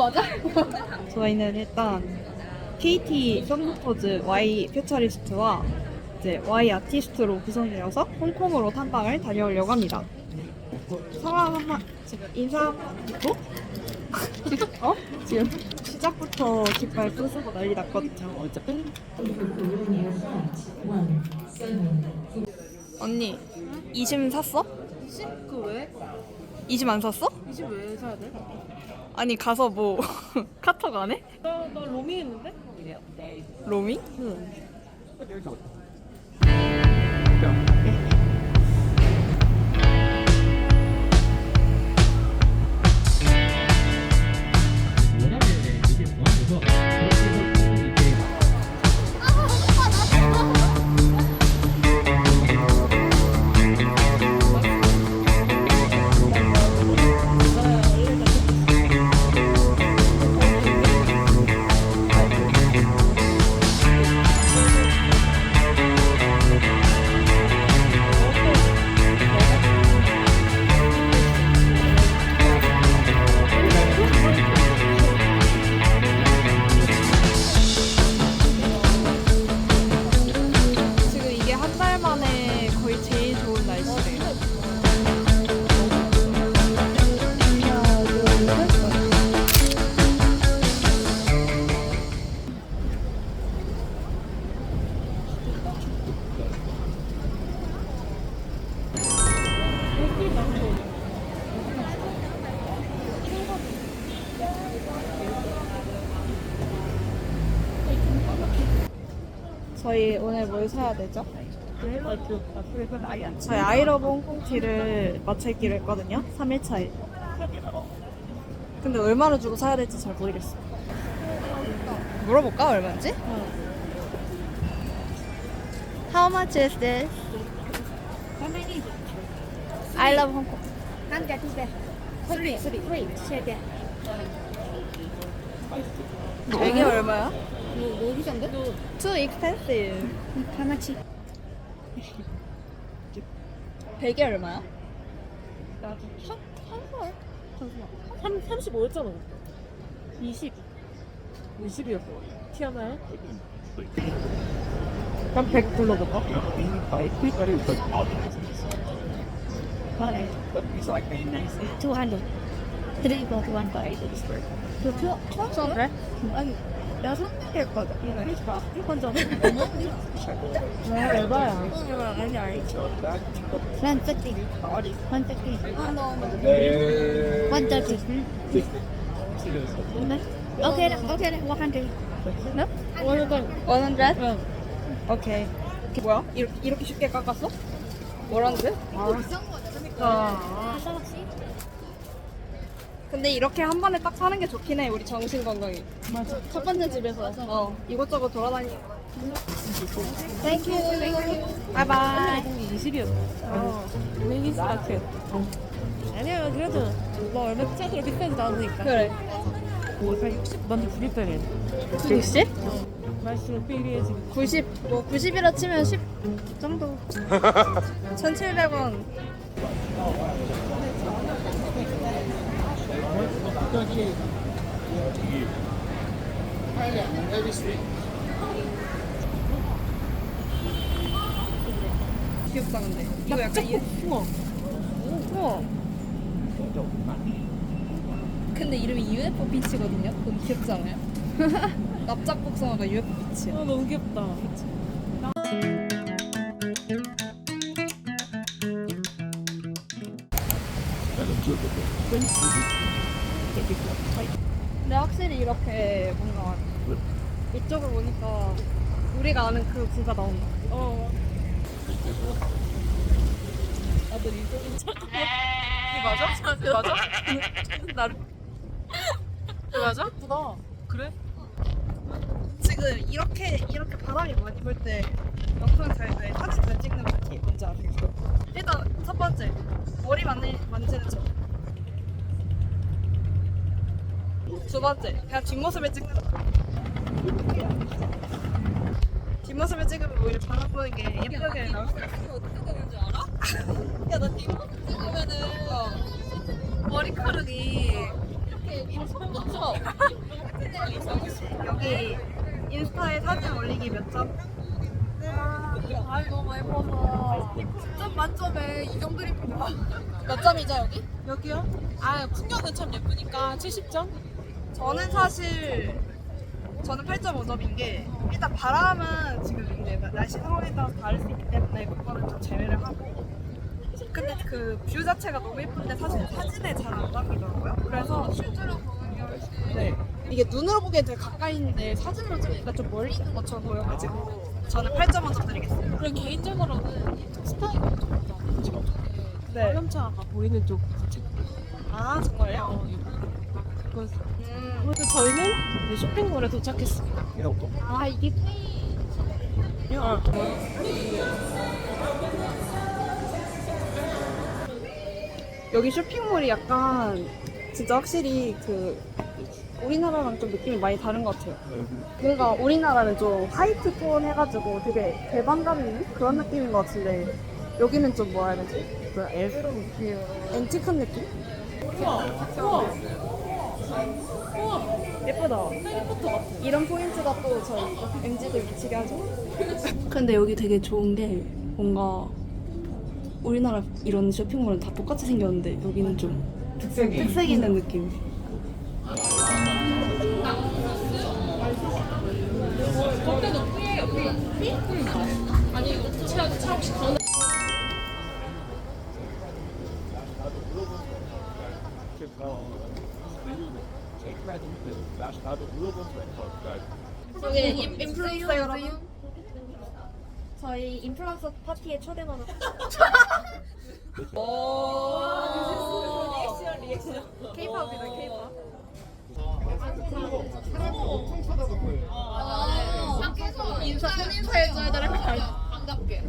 맞아? 저희는 일단 KT 썬루퍼즈 Y 퓨처리스트와 이제 Y 아티스트로 구성되어서 홍콩으로 탐방을 다녀오려고 합니다. 사람 한마 지금 인사 듣고 어? 지금 시작부터 깃발 부수고 난리 났거든요. 어차피 언니 이심 샀어? 그 왜? 이심 안 샀어? 이집 왜 사야 돼? 아니 가서 뭐 카톡 안 해? 나, 나 로밍 했는데? 로밍? 응. 사야 되죠? 아, 저희 아이러브 홍콩티를 마차 입기로 했거든요. 3일차에. 근데 얼마로 주고 사야 될지 잘 모르겠어. 물어볼까? 얼마인지? How much is this? I love Hong Kong. 남자 두 배. 쓰리, 쓰리, 쓰리, 세 배. 이게 얼마야? 뭐 어디 정도? Too expensive. 하나치 100이 얼마야? 삼, 35였잖아. 20. 20이었어. 티하나요? 그럼 100 불러볼까? two hundred three plus one five two two two 그 래? 아니 여섯 개 거든 혼자 아, 에바야. one thirty one thirty one thirty okay okay one hundred no 오늘은 100? 응. 오케이. 뭐야? 이렇게, 이렇게 쉽게 깎았어? 뭐라는데? 아. 근데 이렇게 한 번에 딱 사는 게 좋긴 해, 우리 정신 건강에. 맞아. 첫 번째 집에서 와서. 어, 이것저것 돌아다니고. Thank you. 바이바이. 20이었어. 어. 미니스 같아. 아니야, 그래도 뭐 얼마 차도로 비싸지 않으니까. 그래. 한 60, 먼저 90배래. 60? 날씨가 삐리해 지금. 90, 뭐 90이라 치면 10 정도. 1,700원. 귀엽다 근데 이거 약간 이 우와. 우와 근데 이름이 UFO 비치거든요? 너무 귀엽지 않아요? 납작 복숭아가 UFO 비치야 아, 너무 귀엽다. 근데 확실히 이렇게 뭔가 이쪽을 보니까 우리가 아는 그 구가 나온다. 어. 나도 이쪽인 척. 이게 맞아? 이게 맞아? 나를. 이게 맞아? 예쁘다. 그래? 지금 이렇게 이렇게 바람이 많이 불 때 영상 잘때 사진 잘 찍는 거지 뭔지 아세요? 일단 첫 번째 머리 만지, 만지는 척. 두 번째 그냥 뒷모습을 찍는 거. 뒷모습을 찍으면 오히려 바람 부는 게 예쁘게 나올 수 있어. 어떻게 되는 줄 알아? 야 나 뒷모습 찍으면은 머리카락이 이렇게 이렇게 뻗쳐. 여기 인스타에 사진 올리기 몇 점? 아이 너무 예뻐서 10점 만점에 2점 드립니다. 몇 점이죠 여기? 여기요? 아 풍경은 참 예쁘니까 70점? 저는 사실 저는 8.5점인 게 일단 바람은 지금 이제 날씨 상황에 따라서 다를 수 있기 때문에 그거는 좀 제외를 하고 근데 그 뷰 자체가 너무 예쁜데 사실 사진에 잘 안 담기더라고요. 그래서 실제로 보는 게 훨씬 네. 이게 눈으로 보기엔 되게 가까이 있는데 사진으로 찍으니까 좀 멀리 있는 것처럼 보여가지고 저는 8.5점 드리겠습니다. 그리고 개인적으로는 스타일이 엄청 좋다. 네. 관람차가 보이는 쪽 자체가 아 정말요? 어, 음. 그래서 저희는 이제 쇼핑몰에 도착했습니다. 아 이게 어. 여기 쇼핑몰이 약간 진짜 확실히 그 우리나라랑 좀 느낌이 많이 다른 것 같아요. 뭔가 우리나라는 좀 화이트 톤 해가지고 되게 대방감 있는 그런 느낌인 것 같은데 여기는 좀 뭐라 해야 되지? 그 엘스로 앤티크 느낌? 예쁘다. 이런 포인트가 또 저희 MG들 미치게 하죠. 근데 여기 되게 좋은 게 뭔가 우리나라 이런 쇼핑몰은 다 똑같이 생겼는데 여기는 좀 특색이, 특색 있는 느낌. 아니 이거 차, 차 혹시 더 저기 인플루언서 여러분. 저희 인플루언서 파티에 초대받았 리액션 리액션. 케이팝이다 케이팝. 인사 선인사해줘야 되는 거 알죠? 반갑게.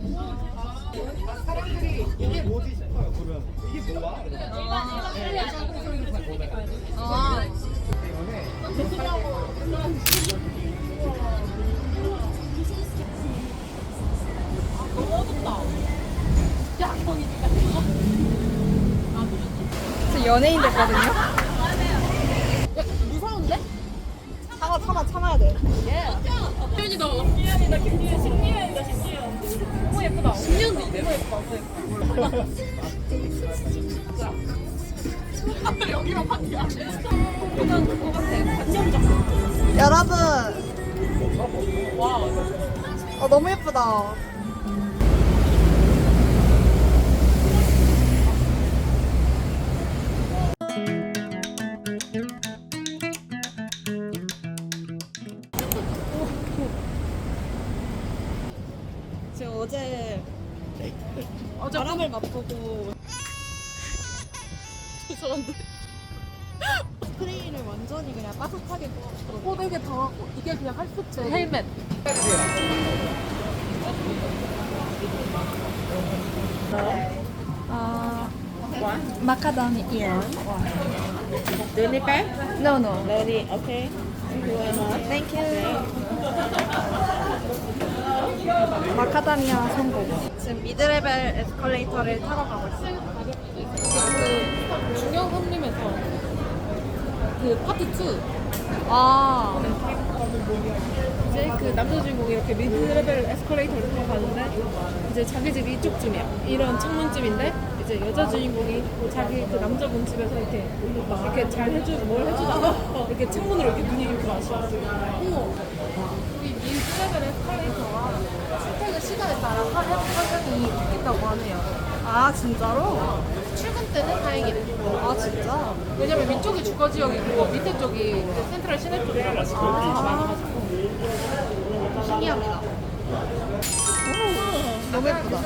저 연예인 됐거든요. 무서운데? 참아 참아 참아야 돼. 현이다. 김리현이다 김리현 신리현이다 신리현. 너무 예쁘다. 신리현도 너무 예쁘다. 여기가 파티 여러분. 어 너무 예쁘다. 지금 어제 어제 바람을 맛보고 죄송한데. 스크린을 완전히 그냥 뽑았거든요. 호되게 당하고 이게 그냥 할수체 헬멧. Uh, ear. Do you need back? No, no. Ready, okay. Thank you. 마카다미아 성공. 지금 미드레벨 에스컬레이터를 타러 가고 있어요. 그 중형 선림에서 그 파트 2 아, 이제 그 남자 주인공이 이렇게 미드 레벨 에스컬레이터를 타고 가는데 이제 자기 집이 이쪽 쯤이야. 이런 창문집인데 이제 여자 주인공이 자기 그 남자분 집에서 이렇게 막 이렇게 잘 해주 뭘 해주다가 이렇게 창문으로 이렇게 눈이 이렇게 마셔. 어머. 이 미드 레벨 에스컬레이터가 출퇴근 시간에 따라 하- 하강이 바뀐다고 하네요. 아 진짜로? 출근 때는 다행이래. 아 진짜? 왜냐면 위쪽이 주거 지역이고 밑에 쪽이 그 센트럴 시내 쪽이라 차가 많아가지고 신기합니다. 너무 예쁘다.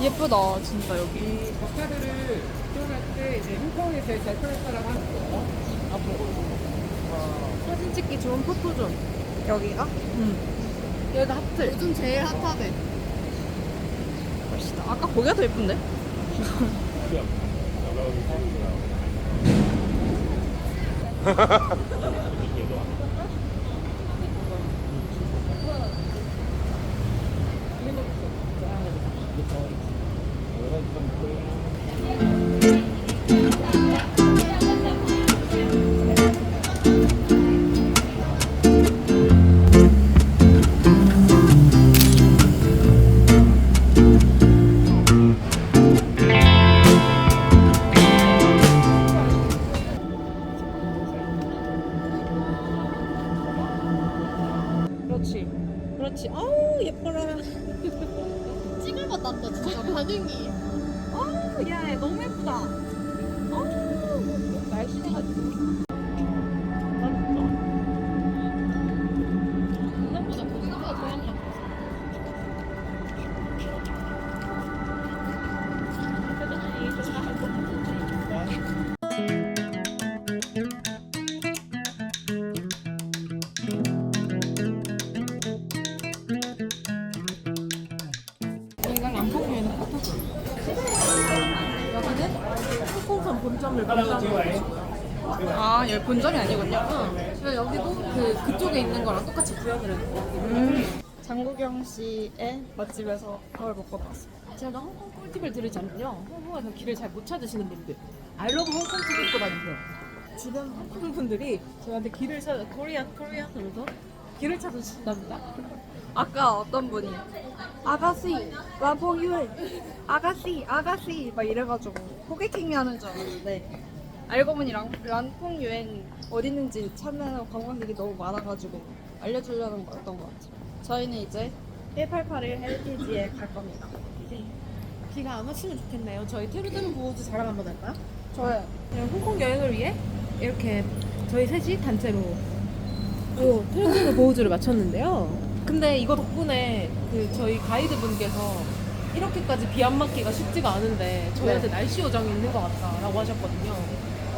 예쁘다 진짜 여기. 카드를 이용할 때 이제 제일 잘 거라고 하는 거예요. 사진 찍기 좋은 포토존. 여기가? 여기가 하트. 요즘 제일 핫하대. 멋있다. 아까 거기가 더 예쁜데? 아, 여기 본점이 아니군요. 그래서 여기도 그 그쪽에 있는 거랑 똑같이 구현을 했고. 장국영 씨의 맛집에서 먹고 나왔어요. 제가 홍콩 꿀팁을 드리자면요. 홍콩에서 길을 잘 못 찾으시는 분들, 알러브 홍콩 팁 입고 다니세요. 지금 홍콩 분들이 저한테 길을 찾아, 코리안, 코리안 하면서 길을 찾으신답니다. 아까 어떤 분이 아가씨 라봉유에 아가씨 아가씨 막 이래가지고 호객행위 하는 줄 알았는데 알고 보니 랑, 란퐁 유엔 어디 있는지 찾는 관광객이 너무 많아가지고 알려주려는 거였던 것 같아요. 저희는 이제 1881 헬리티지에 갈 겁니다. 비가 안 왔으면 좋겠네요. 저희 테르테르 보호주 자랑 한번 할까요? 저요. 그냥 홍콩 여행을 위해 이렇게 저희 셋이 단체로 오, 테르테르 보호주를 마쳤는데요. 근데 이거 덕분에 그 저희 가이드 분께서 이렇게까지 비 안 맞기가 쉽지가 않은데 저희한테 날씨 요정이 있는 것 같다라고 하셨거든요.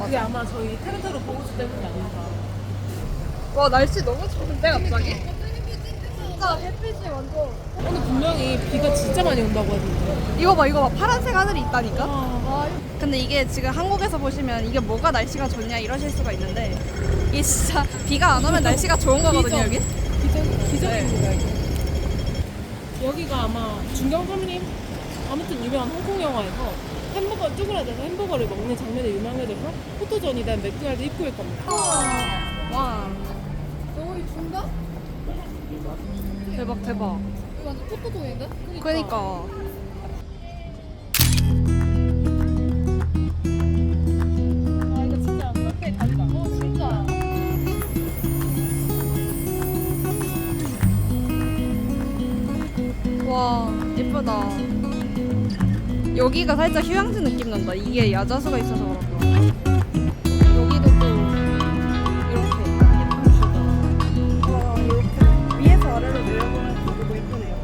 그게 아마 저희 테르테르 보호주 때문이 아닌가. 와 날씨 너무 좋은데 갑자기? 진짜 햇빛이 완전 오늘 분명히 비가 진짜 많이 온다고 했는데. 이거 봐 이거 봐 파란색 하늘이 있다니까? 아, 근데 이게 지금 한국에서 보시면 이게 뭐가 날씨가 좋냐 이러실 수가 있는데 이게 진짜 비가 안 오면 날씨가 좋은 거거든요 여기 기적, 기적입니다, 이게. 여기가 아마 중경선님 아무튼 유명한 홍콩 영화에서 햄버거 쭈그라져서 햄버거를 먹는 장면에 유명해져서 포토존이 된 맥도날드 입구일 겁니다. 와 너희 중가? 대박 대박 이거 완전 포토존인데? 그러니까 아 이거 진짜. 어 진짜. 와 예쁘다 여기가 살짝 휴양지 느낌 난다. 이게 야자수가 있어서 그런가. 여기도 또 이렇게 예쁘죠. 와 이렇게 위에서 아래로 내려보면 여기도 예쁘네요.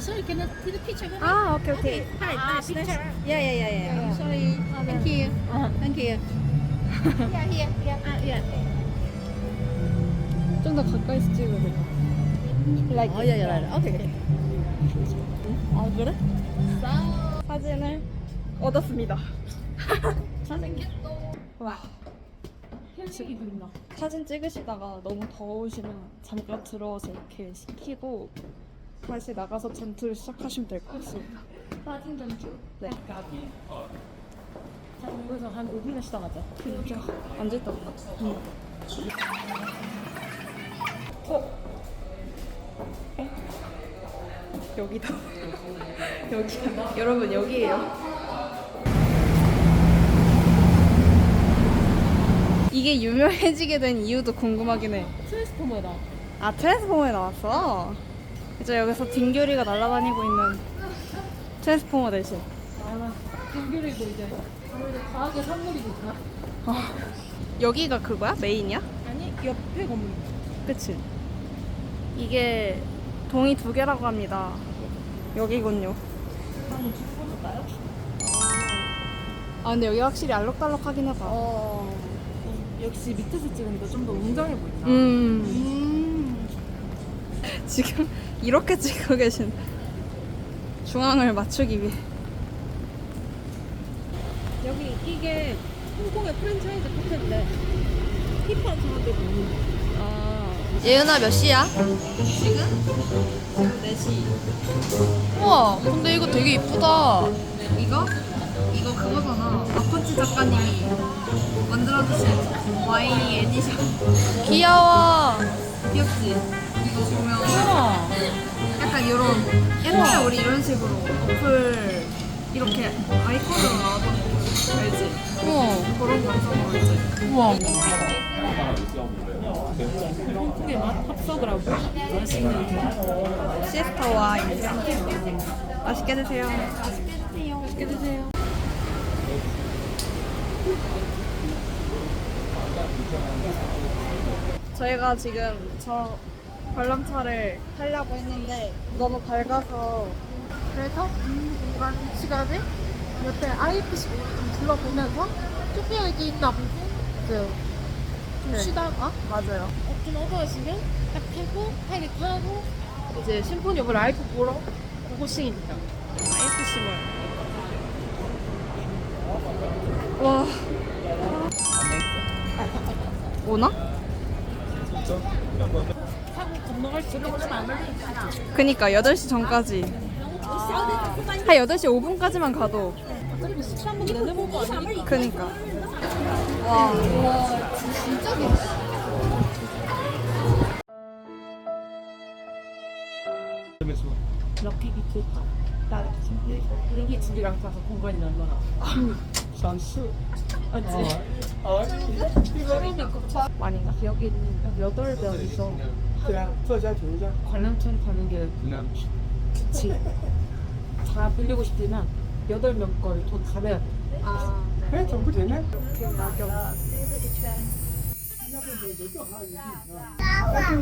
Sorry, can I see the picture? 아, 오케이 오케이. Hi, nice, nice. Yeah, yeah, yeah, yeah. I'm sorry. Thank you. Thank you. yeah, here. Yeah. Ah, yeah. 좀 더 가까이서 찍어야 돼. Like. Oh, yeah, yeah, right. Okay. okay. 아 그래? 사진을 얻었습니다 잘생겼어. 와 그린다. 사진 찍으시다가 너무 더우시면 잠깐 들어와서 이렇게 식히고 다시 나가서 전투를 시작하시면 될 것 같습니다. 사진 좀 줘. 네. 자, 여기서 한 5분에 시작하자. 진짜 앉아있다 보다. 응. 어? 어? 여기다. 여기. 여러분 여기에요. 이게 유명해지게 된 이유도 궁금하긴 해. 트랜스포머다. 아 트랜스포머에 나왔어. 이제 여기서 딩교리가 날아다니고 있는 트랜스포머 대신. 아, 김규리도 이제 아무래도 과학의 산물이니까. 여기가 그거야? 메인이야? 아니, 옆에 건물. 그치? 이게 동이 두 개라고 합니다. 여기군요. 아 근데 여기 확실히 알록달록하긴 하다. 어, 역시 밑에서 찍으니까 좀 더 웅장해 보인다. 음. 지금 이렇게 찍고 계신 중앙을 맞추기 위해. 여기 이게 홍콩의 프랜차이즈 카페인데 힙한 사람들이 오는 거. 아. 예은아 몇 시야? 지금? 지금 4시. 우와, 근데 이거 되게 이쁘다. 이거? 이거 그거잖아. 아펀치 작가님이 만들어주신 Y 에디션. 귀여워. 귀엽지? 이거 보면 우와. 약간 이런 옛날에 우리 이런 식으로 어플 이렇게 아이콘으로 나왔던 거 알지? 우와. 그런 거 있어 알지? 우와. 크게 맛 합석을 하고 맛있는 시스터 와인. 맛있게 드세요. 맛있게 드세요. 저희가 지금 저 관람차를 타려고 했는데 너무 밝아서 그래서 이번 시간에 옆에 IFC 좀 둘러보면서 게 있나 보고 그, 좀 네. 쉬다가 맞아요. 어, 좀 어두워지면 딱 펴고 헬기 타고 이제 심포니 오브 라이프 보러 고고싱입니다. IFC몰. 와. 오나? 타고 건너갈 수좀 그니까 8시 전까지. 한 8시 5분까지만 가도. 어차피 13분 내내 볼거 아니니까. 그니까. 와. 진짜 괜찮아 럭키기 좋다. 우리 집이랑 가서 공간이 얼마나. 맞지? 많이가. 여기 여덟 명이서 관람차를 타는 게 좋지. 다 빌리고 싶지만 여덟 명 거를 돈다 내야 돼.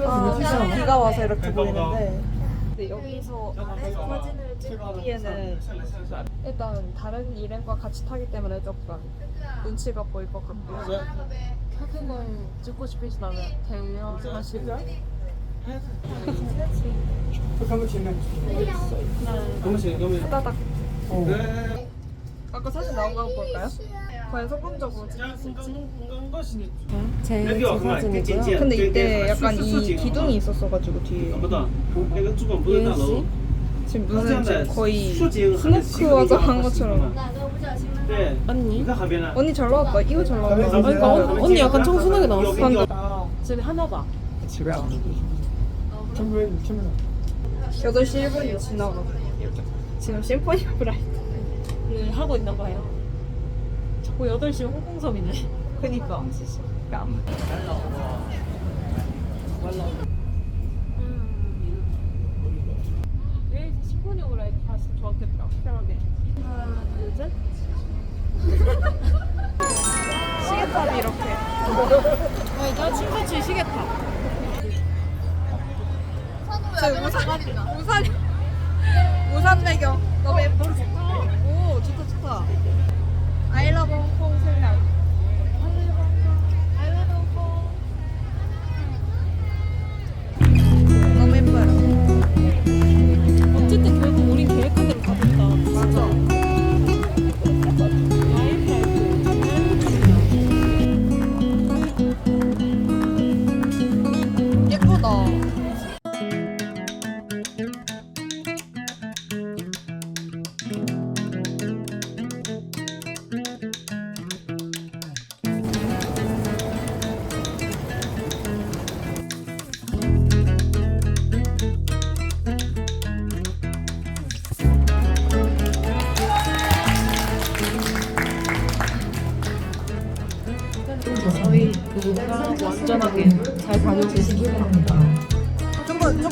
아, 비가 와서 이렇게 보이는데. 근데 여기서 사진을 찍기에는 일단 다른 일행과 같이 타기 때문에 조금 눈치가 보일 것 같고. 사진을 찍고 싶으시다면 대여 하시고 한번 네. 네. 어. 아까 사진 나온 거 볼까요? 과연 성공적으로 네. 제, 제 사진이고요. 근데 이때 약간 이 기둥이 있었어가지고 뒤에. 예은 씨? 지금 무슨 지금 거의 스노크 와서 한 것처럼. 언니? 언니 잘 나왔다. 이거 잘 나왔다. 아니, 그러니까 언, 언니 약간 청순하게 나왔어. 지금 어, 하나 봐. 집에 안 오기. 천불, 천불. 8시 1분이 지나가고 지금 심포니 오브 라이트 를 하고 있나 봐요. 자꾸 8시 홍콩섬이네. 그니까 깜. 왜 심포니 오브 라이프 봤으면 좋았겠다. 편하게. 하나, 둘, 셋. 시계탑이 이렇게 아니, 나 친구치 시계타. 저 우산 우산 우산 배경 너무 예뻐. 오 좋다 좋다. 아이러브 홍콩 생략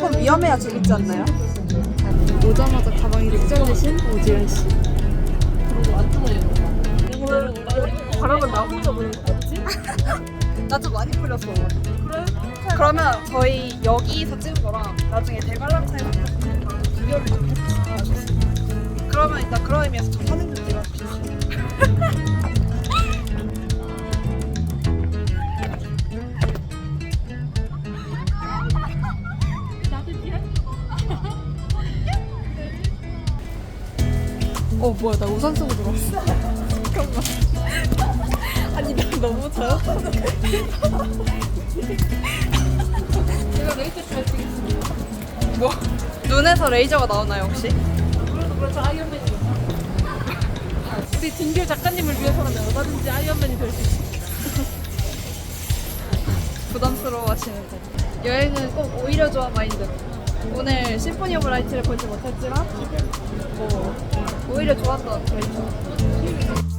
조금 위험해야 재밌지 않나요? 오자마자 가방이 찢어지신 오지은 씨. 바람은 나 혼자 보는 거지? 나 좀 많이 뿌렸어. 그래? 그러면 저희 여기서 찍은 거랑 나중에 대관람차에서 찍은 거랑 비교를 좀 해주세요. 그러면 일단 그런 의미에서 저 사진 좀 찍어주시죠. 어 뭐야 나 우산 쓰고 들어왔어 잠깐만 아니 나 너무 잘했어 제가 레이트 잘 찍겠습니다. 뭐 눈에서 레이저가 나오나요 혹시? 그래도 그렇죠 아이언맨이요. 우리 등길 작가님을 위해서라면 얼마든지 아이언맨이 될 수 있어. 부담스러워하시는데 여행은 꼭 오히려 좋아 마인드 오늘 심포니 오브 라이트를 보지 못했지만 뭐 오히려 좋았던 저희 네.